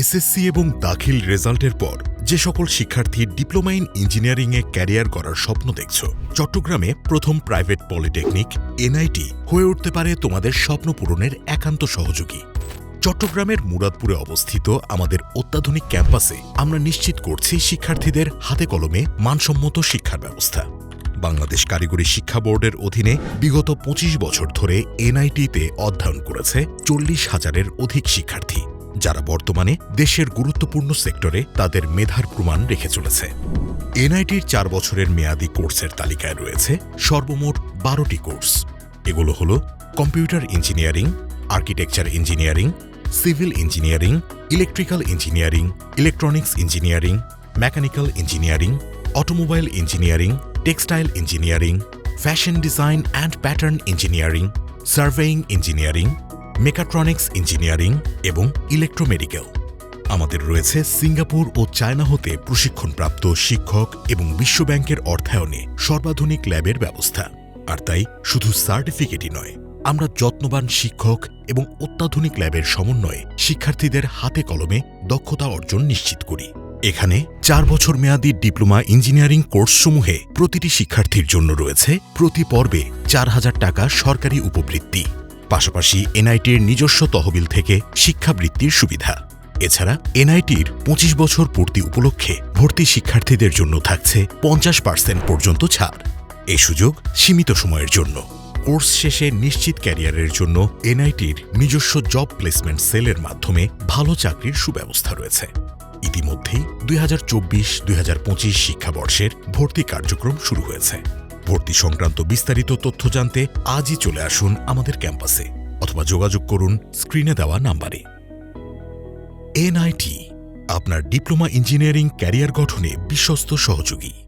SSC এবং দাখিল রেজাল্টের পর যে সকল শিক্ষার্থী ডিপ্লোমা ইন ইঞ্জিনিয়ারিংয়ে ক্যারিয়ার করার স্বপ্ন দেখছ, চট্টগ্রামে প্রথম প্রাইভেট পলিটেকনিক, এনআইটি হয়ে উঠতে পারে তোমাদের স্বপ্ন পূরণের একান্ত সহযোগী। চট্টগ্রামের মুরাদপুরে অবস্থিত আমাদের অত্যাধুনিক ক্যাম্পাসে আমরা নিশ্চিত করছি শিক্ষার্থীদের হাতে কলমে মানসম্মত শিক্ষার ব্যবস্থা। বাংলাদেশ কারিগরি শিক্ষা বোর্ডের অধীনে বিগত ২৫ বছর ধরে এনআইটিতে অধ্যয়ন করেছে চল্লিশ হাজারের অধিক শিক্ষার্থী। যারা বর্তমানে দেশের গুরুত্বপূর্ণ সেক্টরে তাদের মেধার প্রমাণ রেখে চলেছে। এনআইটির চার বছরের মেয়াদি কোর্সের তালিকায় রয়েছে সর্বমোট বারোটি কোর্স। এগুলো হল computer engineering, architecture engineering, civil engineering, electrical engineering, electronics engineering, mechanical engineering, automobile engineering, textile engineering, fashion design and pattern engineering surveying engineering mechatronics engineering এবং ইলেকট্রোমেডিক্যাল। আমাদের রয়েছে সিঙ্গাপুর ও চায়না হতে প্রশিক্ষণপ্রাপ্ত শিক্ষক এবং বিশ্বব্যাংকের অর্থায়নে সর্বাধুনিক ল্যাবের ব্যবস্থা। আর তাই শুধু সার্টিফিকেটই নয়, আমরা যত্নবান শিক্ষক এবং অত্যাধুনিক ল্যাবের সমন্বয়ে শিক্ষার্থীদের হাতে কলমে দক্ষতা অর্জন নিশ্চিত করি। এখানে চার বছর মেয়াদী ডিপ্লোমা ইঞ্জিনিয়ারিং কোর্সসমূহে প্রতিটি শিক্ষার্থীর জন্য রয়েছে প্রতি পর্বে চার হাজার টাকা সরকারি উপবৃত্তি। পাশাপাশি এনআইটির নিজস্ব তহবিল থেকে শিক্ষাবৃত্তির সুবিধা। এছাড়া এনআইটির পঁচিশ বছর পূর্তি উপলক্ষে ভর্তি শিক্ষার্থীদের জন্য থাকছে পঞ্চাশ পার্সেন্ট পর্যন্ত ছাড়। এই সুযোগ সীমিত সময়ের জন্য। কোর্স শেষে নিশ্চিত ক্যারিয়ারের জন্য এনআইটির নিজস্ব জব প্লেসমেন্ট সেলের মাধ্যমে ভালো চাকরির সুব্যবস্থা রয়েছে। ইতিমধ্যেই দুই হাজার চব্বিশ দুই শিক্ষাবর্ষের ভর্তি কার্যক্রম শুরু হয়েছে। ভর্তি সংক্রান্ত বিস্তারিত তথ্য জানতে আজই চলে আসুন আমাদের ক্যাম্পাসে অথবা যোগাযোগ করুন স্ক্রিনে দেওয়া নাম্বারে। এনআইটি, আপনার ডিপ্লোমা ইঞ্জিনিয়ারিং ক্যারিয়ার গঠনে বিশ্বস্ত সহযোগী।